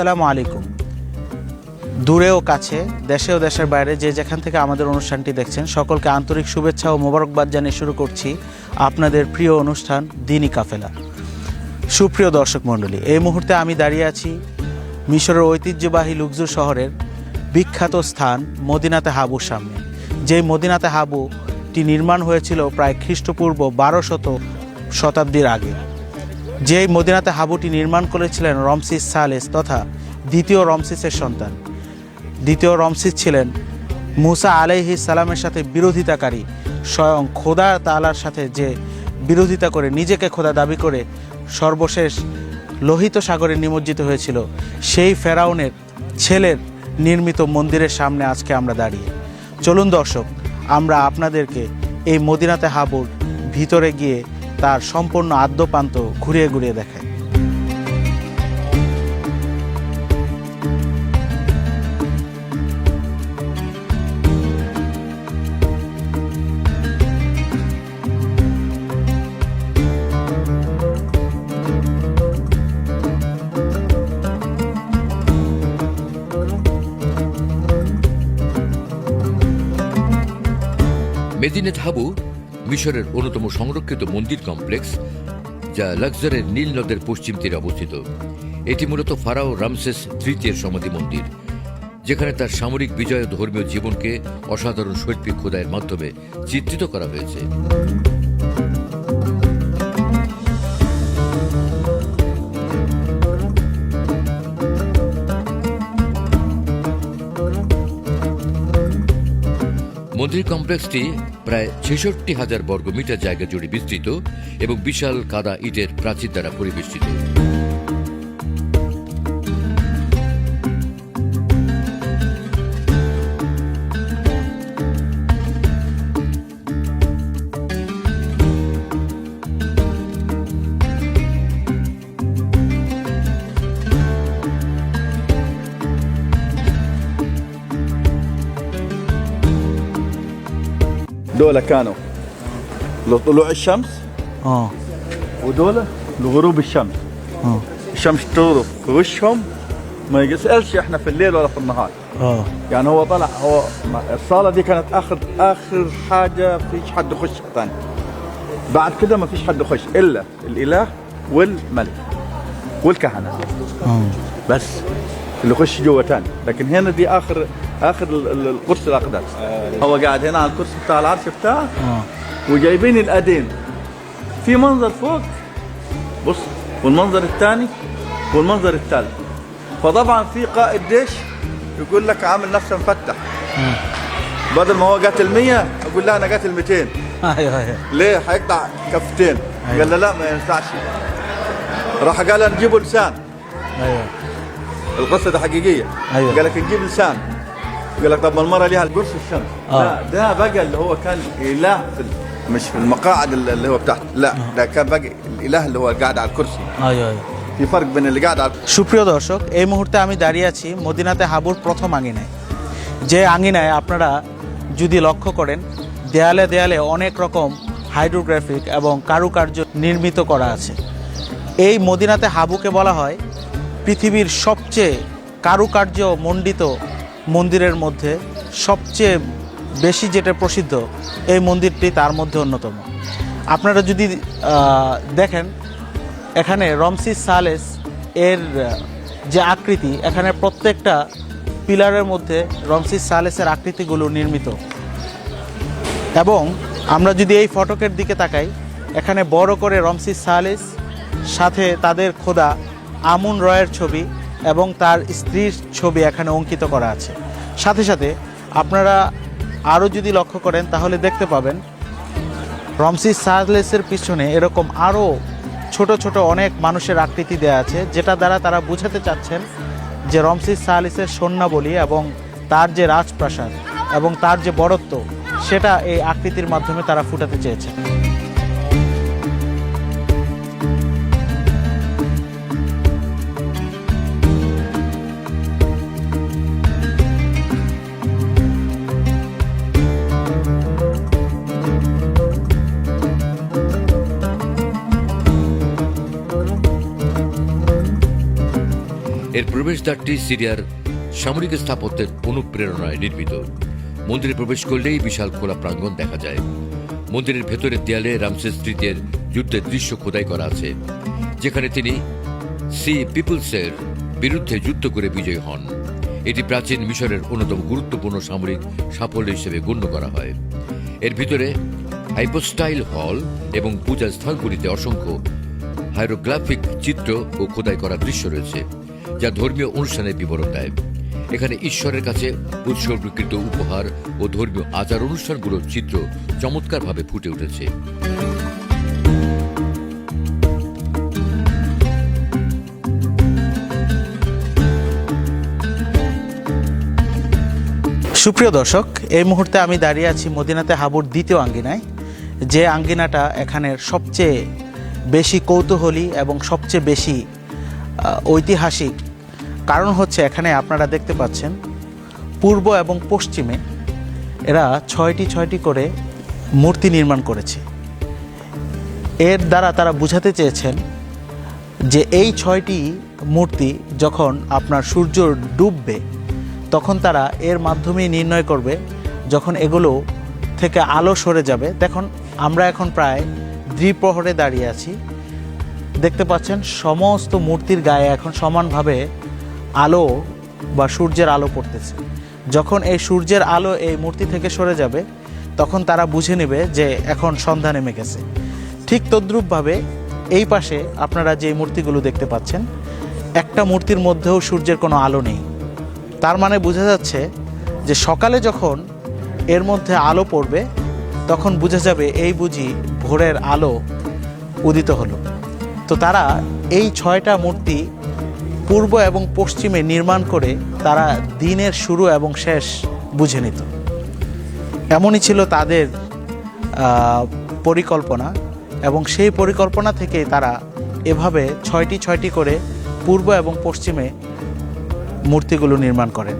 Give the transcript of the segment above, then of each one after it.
আসসালামু আলাইকুম। দূরেও কাছে, দেশে ও দেশের বাইরে যে যেখান থেকে আমাদের অনুষ্ঠানটি দেখছেন, সকলকে আন্তরিক শুভেচ্ছা ও মোবারকবাদ জানিয়ে শুরু করছি আপনাদের প্রিয় অনুষ্ঠান দিনই কাফেলা। সুপ্রিয় দর্শক মণ্ডলী, এই মুহূর্তে আমি দাঁড়িয়ে আছি মিশরের ঐতিহ্যবাহী লুকজুর শহরের বিখ্যাত স্থান মদিনাতে হাবুর সামনে। যেই মদিনাতে হাবুটি নির্মাণ হয়েছিল প্রায় খ্রিস্টপূর্ব বারো শত শতাব্দীর আগে। যেই মদিনাতে হাবুটি নির্মাণ করেছিলেন রমসিস সালেস তথা দ্বিতীয় রমসিসের সন্তান। দ্বিতীয় রমসিস ছিলেন মুসা আলাইহি সালামের সাথে বিরোধিতাকারী, স্বয়ং খোদা তালার সাথে যে বিরোধিতা করে নিজেকে খোদা দাবি করে সর্বশেষ লোহিত সাগরে নিমজ্জিত হয়েছিল, সেই ফেরাউনের ছেলের নির্মিত মন্দিরের সামনে আজকে আমরা দাঁড়িয়ে। চলুন দর্শক, আমরা আপনাদেরকে এই মদিনাতে হাবুর ভিতরে গিয়ে তার সম্পূর্ণ আদ্যপান্ত ঘুরিয়ে ঘুরিয়ে দেখায়। মেদিনেত হাবু মিশরের অন্যতম সংরক্ষিত মন্দির কমপ্লেক্স, যা লাক্সারের নীল নদের পশ্চিম তীরে অবস্থিত। এটি মূলত ফারাও রামসেস তৃতীয় সমাধি মন্দির, যেখানে তার সামরিক বিজয় ধর্মীয় জীবনকে অসাধারণ শৈল্পিক খোদায়ের মাধ্যমে চিত্রিত করা হয়েছে। মন্দির কমপ্লেক্সটি প্রায় ছেষট্টি হাজার বর্গমিটার জায়গা জুড়ে বিস্তৃত এবং বিশাল কাদা ইটের প্রাচীর দ্বারা পরিবেষ্টিত। دولة كانوا؟ لطلوع الشمس؟ آه. ودول لغروب الشمس. آه. الشمس تغرب في وشهم ما يسألش إحنا في الليل ولا في النهار. آه. يعني هو طلع هو الصالة دي كانت آخر آخر حاجة فيش حد يخش ثاني بعد كده ما فيش حد يخش إلا الإله والملك والكهنة. آه. بس. اللي يخش جوه تاني. لكن هنا دي اخر آخر ال- ال- القدس الاقدس هو قاعد هنا على الكرسي بتاع العرش بتاعه ও وجايبين الأدين في منظر فوق. بص والمنظر الثاني والمنظر الثالث. فطبعا في قائد جيش يقول لك عامل نفسه مفتح. بدل ما هو قاتل 100 أقول لا أنا قاتل 200 أيوه أيوه. ليه؟ حيقطع كفتين. أيوة. قال له لا ما ينفعش. راح قال نجيبه لسان. أيوه. القصه دي حقيقيه أيوة. قال لك نجيب لسان قال لك طب ما المره ليها قرص الشمس آه. لا ده بقى اللي هو كان اله في ال- مش في المقاعد اللي اللي هو بتاعته لا ده كان بقى الاله اللي هو قاعد على الكرسي ايوه ايوه في فرق بين اللي قاعد على সুপ্রিয় দর্শক এই মুহূর্তে আমি দাঁড়িয়ে আছি মদিনাতে হাবুর প্রথম আঙিনায় যে আঙিনায় আপনারা যদি লক্ষ্য করেন দেয়ালে দেয়ালে অনেক রকম হাইড্রোগ্রাফিক এবং কারুকার্য নির্মিত করা আছে এই মদিনাতে হাবুকে বলা হয় পৃথিবীর সবচেয়ে কারুকার্য মণ্ডিত মন্দিরের মধ্যে সবচেয়ে বেশি যেটা প্রসিদ্ধ, এই মন্দিরটি তার মধ্যে অন্যতম। আপনারা যদি দেখেন, এখানে রমসিস সালেস এর যে আকৃতি, এখানে প্রত্যেকটা পিলারের মধ্যে রমসিস সালেসের আকৃতিগুলো নির্মিত। এবং আমরা যদি এই ফটকের দিকে তাকাই, এখানে বড় করে রমসিস সালেস, সাথে তাদের খোদা আমুন রয়ের ছবি এবং তার স্ত্রীর ছবি এখানে অঙ্কিত করা আছে। সাথে সাথে আপনারা আরও যদি লক্ষ্য করেন, তাহলে দেখতে পাবেন রমসিস সাহলেসের পিছনে এরকম আরও ছোট ছোট অনেক মানুষের আকৃতি দেওয়া আছে, যেটা দ্বারা তারা বুঝাতে চাচ্ছেন যে রমসিস সাহলিসের সৈন্যাবলী এবং তার যে রাজপ্রাসাদ এবং তার যে বড়ত্ব সেটা এই আকৃতির মাধ্যমে তারা ফুটাতে চেয়েছে। এর প্রবেশদ্বারটি সিরিয়ার সামরিক স্থাপত্যের অনুপ্রেরণায় নির্মিত। মন্দিরে প্রবেশ করলেই বিশাল খোলা প্রাঙ্গণ দেখা যায়। মন্দিরের ভেতরের দেয়ালে রামসেস তৃতীয়ের যুদ্ধের দৃশ্য খোদাই করা আছে, যেখানে তিনি সি পিপলসের বিরুদ্ধে যুদ্ধ করে বিজয়ী হন। এটি প্রাচীন মিশরের অন্যতম গুরুত্বপূর্ণ সামরিক সাফল্য হিসেবে গণ্য করা হয়। এর ভিতরে হাইপোস্টাইল হল এবং পূজা স্থলগুলিতে অসংখ্য হাইরোগ্রাফিক চিত্র ও খোদাই করা দৃশ্য রয়েছে। যা ধর্মীয় অনুষ্ঠানের বিবরণ দেয়। এখানে ঈশ্বরের কাছে উৎসর্গীকৃত উপহার ও ধর্মীয় আচার অনুষ্ঠানগুলোর চিত্র চমৎকারভাবে ফুটে উঠেছে। সুপ্রিয় দর্শক, এই মুহূর্তে আমি দাঁড়িয়ে আছি মদিনাতে হাবুর দ্বিতীয় আঙ্গিনায়। যে আঙ্গিনাটা এখানের সবচেয়ে বেশি কৌতূহলী এবং সবচেয়ে বেশি ঐতিহাসিক কারণ হচ্ছে এখানে আপনারা দেখতে পাচ্ছেন, পূর্ব এবং পশ্চিমে এরা ছয়টি ছয়টি করে মূর্তি নির্মাণ করেছে। এর দ্বারা তারা বুঝাতে চেয়েছেন যে এই ছয়টি মূর্তি যখন আপনার সূর্য ডুববে, তখন তারা এর মাধ্যমে নির্ণয় করবে যখন এগুলো থেকে আলো সরে যাবে। দেখুন, আমরা এখন প্রায় দ্বিপ্রহরে দাঁড়িয়ে আছি। দেখতে পাচ্ছেন, সমস্ত মূর্তির গায়ে এখন সমানভাবে আলো বা সূর্যের আলো পড়তেছে। যখন এই সূর্যের আলো এই মূর্তি থেকে সরে যাবে, তখন তারা বুঝে নেবে যে এখন সন্ধ্যা নেমে গেছে। ঠিক তদ্রূপভাবে এই পাশে আপনারা যে মূর্তিগুলো দেখতে পাচ্ছেন, একটা মূর্তির মধ্যেও সূর্যের কোনো আলো নেই। তার মানে বোঝা যাচ্ছে যে সকালে যখন এর মধ্যে আলো পড়বে, তখন বোঝা যাবে এই বুঝি ভোরের আলো উদিত হলো। তো তারা এই ছয়টা মূর্তি পূর্ব এবং পশ্চিমে নির্মাণ করে তারা দিনের শুরু এবং শেষ বুঝে নিত। এমনই ছিল তাদের পরিকল্পনা এবং সেই পরিকল্পনা থেকে তারা এভাবে ছয়টি ছয়টি করে পূর্ব এবং পশ্চিমে মূর্তিগুলো নির্মাণ করেন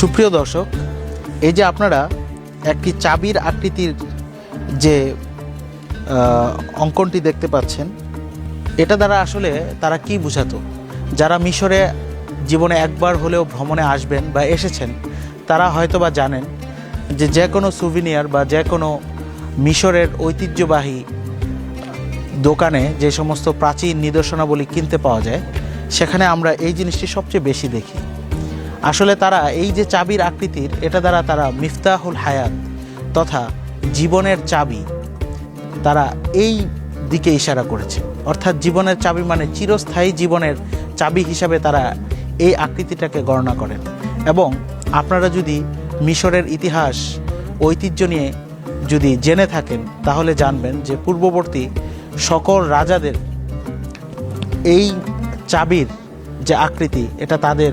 সুপ্রিয় দর্শক, এই যে আপনারা একটি চাবির আকৃতির যে অঙ্কনটি দেখতে পাচ্ছেন, এটা দ্বারা আসলে তারা কি বুঝাতো? যারা মিশরে জীবনে একবার হলেও ভ্রমণে আসবেন বা এসেছেন, তারা হয়তো বা জানেন যে যে কোনো সুভিনিয়ার বা যে কোনো মিশরের ঐতিহ্যবাহী দোকানে যে সমস্ত প্রাচীন নিদর্শনাবলী কিনতে পাওয়া যায়, সেখানে আমরা এই জিনিসটি সবচেয়ে বেশি দেখি। আসলে তারা এই যে চাবির আকৃতির, এটা দ্বারা তারা মিফতাহুল হায়াত তথা জীবনের চাবি তারা এই দিকে ইশারা করেছে। অর্থাৎ জীবনের চাবি মানে চিরস্থায়ী জীবনের চাবি হিসাবে তারা এই আকৃতিটাকে গণনা করেন। এবং আপনারা যদি মিশরের ইতিহাস, ঐতিহ্য নিয়ে যদি জেনে থাকেন, তাহলে জানবেন যে পূর্ববর্তী সকল রাজাদের এই চাবির যে আকৃতি, এটা তাদের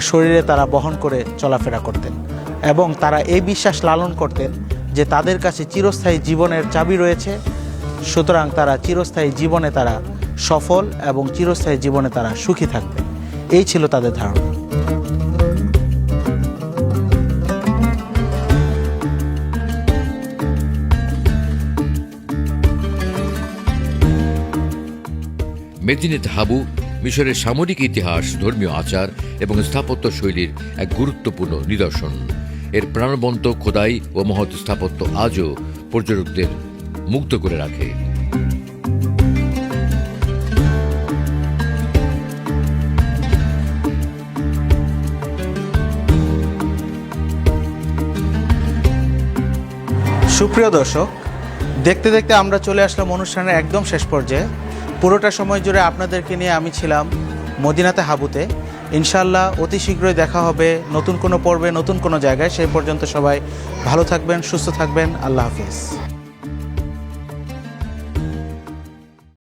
শরীরে তারা বহন করে চলাফেরা করতেন এবং তারা এই বিশ্বাস লালন করতেন যে তাদের কাছে চিরস্থায়ী জীবনের চাবি রয়েছে। সুতরাং তারা চিরস্থায়ী জীবনে তারা সফল এবং চিরস্থায়ী জীবনে তারা সুখী থাকবে এই ছিল তাদের ধারণা। মেদিনীত হাবু মিশরের সামরিক ইতিহাস, ধর্মীয় আচার এবং স্থাপত্য শৈলীর এক গুরুত্বপূর্ণ নিদর্শন। এর প্রাণবন্ত খোদাই ও মহৎ স্থাপত্য আজও পর্যটকদের মুগ্ধ করে রাখে। সুপ্রিয় দর্শক, দেখতে দেখতে আমরা চলে আসলাম অনুষ্ঠানের একদম শেষ পর্যায়ে। পুরোটা সময় জুড়ে আপনাদেরকে নিয়ে আমি ছিলাম মদিনাতে হাবুতে। ইনশাল্লাহ অতি শীঘ্রই দেখা হবে নতুন কোনো পর্বে, নতুন কোনো জায়গায়। সেই পর্যন্ত সবাই ভালো থাকবেন, সুস্থ থাকবেন। আল্লাহ হাফিজ।